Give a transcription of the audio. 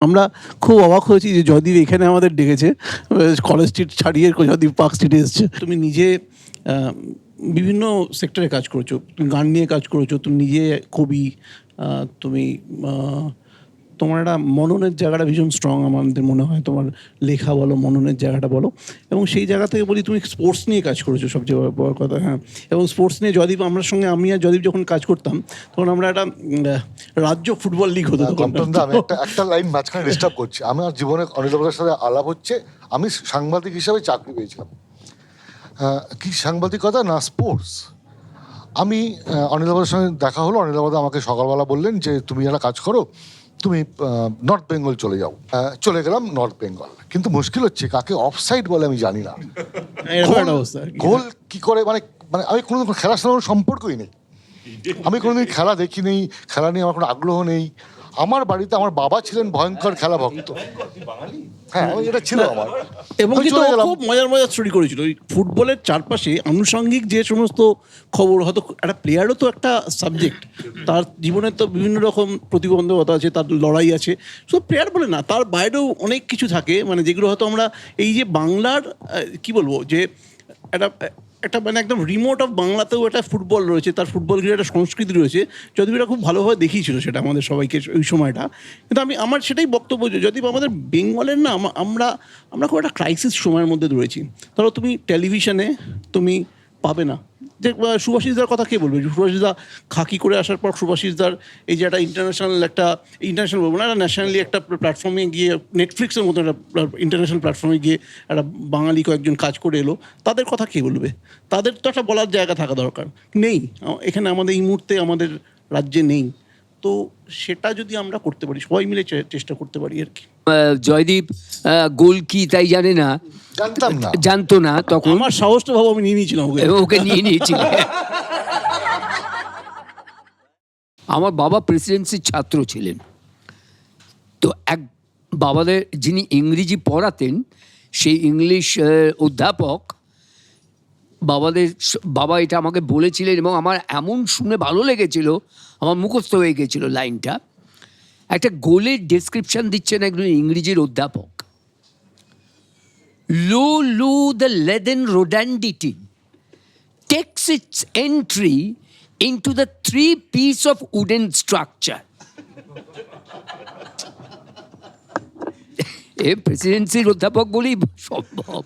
আমরা খুব অবাক হয়েছি যে জয়দীপ এখানে আমাদের ডেকেছে কলেজ স্ট্রিট ছাড়িয়ে জয়দীপ পার্ক স্ট্রিটে এসছে। তুমি নিজে বিভিন্ন সেক্টরে কাজ করেছ, তুমি গান নিয়ে কাজ করেছ, তুমি নিজে কবি তুমি তোমার একটা মননের জায়গাটা ভীষণ স্ট্রং আমাদের মনে হয়, তোমার লেখা বলো, মননের জায়গাটা বলো। এবং সেই জায়গা থেকে বলি তুমি স্পোর্টস নিয়ে কাজ করেছ সবচেয়ে বড়- কথা হ্যাঁ। এবং স্পোর্টস নিয়ে জয়দীপ, আমার সঙ্গে আমি আর জয়দীপ যখন কাজ করতাম, তখন আমরা একটা রাজ্য ফুটবল লিগ হতো তখন আমি একটা একটা লাইন মাঝখানে ডিস্টার্ব করছি। আমার জীবনে অনিলবাবুর সাথে আলাপ হচ্ছে আমি সাংবাদিক হিসাবে চাকরি পেয়েছিলাম। কি সাংবাদিকতা না স্পোর্টস আমি অনিলাবাদের সঙ্গে দেখা হলো। অনিলাবাদ আমাকে সকালবেলা বললেন যে তুমি একটা কাজ করো তুমি নর্থ বেঙ্গল চলে যাও। চলে গেলাম নর্থ বেঙ্গল কিন্তু মুশকিল হচ্ছে কাকে অফ সাইড বলে আমি জানি না। গোল কি করে? মানে মানে আমি কোনো খেলার সঙ্গে কোনো সম্পর্কই নেই। আমি কোনোদিন খেলা দেখি নেই খেলা নিয়ে আমার কোনো আগ্রহ নেই। আমার বাড়িতে আমার বাবা ছিলেন ভয়ঙ্কর খেলা ভক্ত। হ্যাঁ এটা ছিল আমার। এবং কিন্তু। খুব মজার মজার স্টোরি করেছিল। ওই ফুটবলের চারপাশে আনুষঙ্গিক যে সমস্ত খবর হয়তো একটা প্লেয়ারও তো একটা সাবজেক্ট তার জীবনে তো বিভিন্ন রকম প্রতিবন্ধকতা আছে তার লড়াই আছে। শুধু প্লেয়ার বলে না তার বাইরেও অনেক কিছু থাকে। মানে যেগুলো হয়তো আমরা এই যে বাংলার কি বলব যে একটা একটা মানে একদম রিমোট অফ বাংলাতেও একটা ফুটবল রয়েছে, তার ফুটবল খেলে একটা সংস্কৃতি রয়েছে। যদিও এটা খুব ভালোভাবে দেখিয়েছিল সেটা আমাদের সবাইকে ওই সময়টা। কিন্তু আমি, আমার সেটাই বক্তব্য যদি আমাদের বেঙ্গলের না আমরা আমরা খুব একটা ক্রাইসিস সময়ের মধ্যে রয়েছি ধরো তুমি টেলিভিশনে তুমি পাবে না। যে সুভাষিসদার কথা কে বলবে? সুভাষিসদা খাকি করে আসার পর সুভাষিসদার এই যে একটা ইন্টারন্যাশনাল একটা ইন্টারন্যাশনাল বলব না, একটা ন্যাশনালি একটা প্ল্যাটফর্মে গিয়ে নেটফ্লিক্সের মতো একটা ইন্টারন্যাশনাল প্ল্যাটফর্মে গিয়ে একটা বাঙালি কয়েকজন কাজ করে এলো, তাদের কথা কে বলবে? তাদের তো একটা বলার জায়গা থাকা দরকার। নেই। এখানে আমাদের এই মুহূর্তে আমাদের রাজ্যে নেই। তো সেটা যদি আমরা করতে পারি সবাই মিলে চেষ্টা করতে পারি আর কি। জয়দীপ গোল কি তাই জানে না। জানতাম না। জানতো না তখন। আমার সাহসটা ভাবো আমি নিয়ে নিয়েছিলাম ওকে। ওকে নিয়ে নিয়েছিল। আমার বাবা প্রেসিডেন্সির ছাত্র ছিলেন। তো এক বাবাদের যিনি ইংরেজি পড়াতেন সেই ইংলিশ অধ্যাপক বাবাদের বাবা এটা আমাকে বলেছিলেন এবং আমার এমন শুনে ভালো লেগেছিল, আমার মুখস্থ হয়ে গেছিল লাইনটা। একটা গোলের ডেসক্রিপশন দিচ্ছেন একজন ইংরেজির অধ্যাপক। Lo lo the laden rotundity takes its entry into the three piece of wooden structure. এ প্রেসিডেন্সির অধ্যাপক বলেই সম্ভব।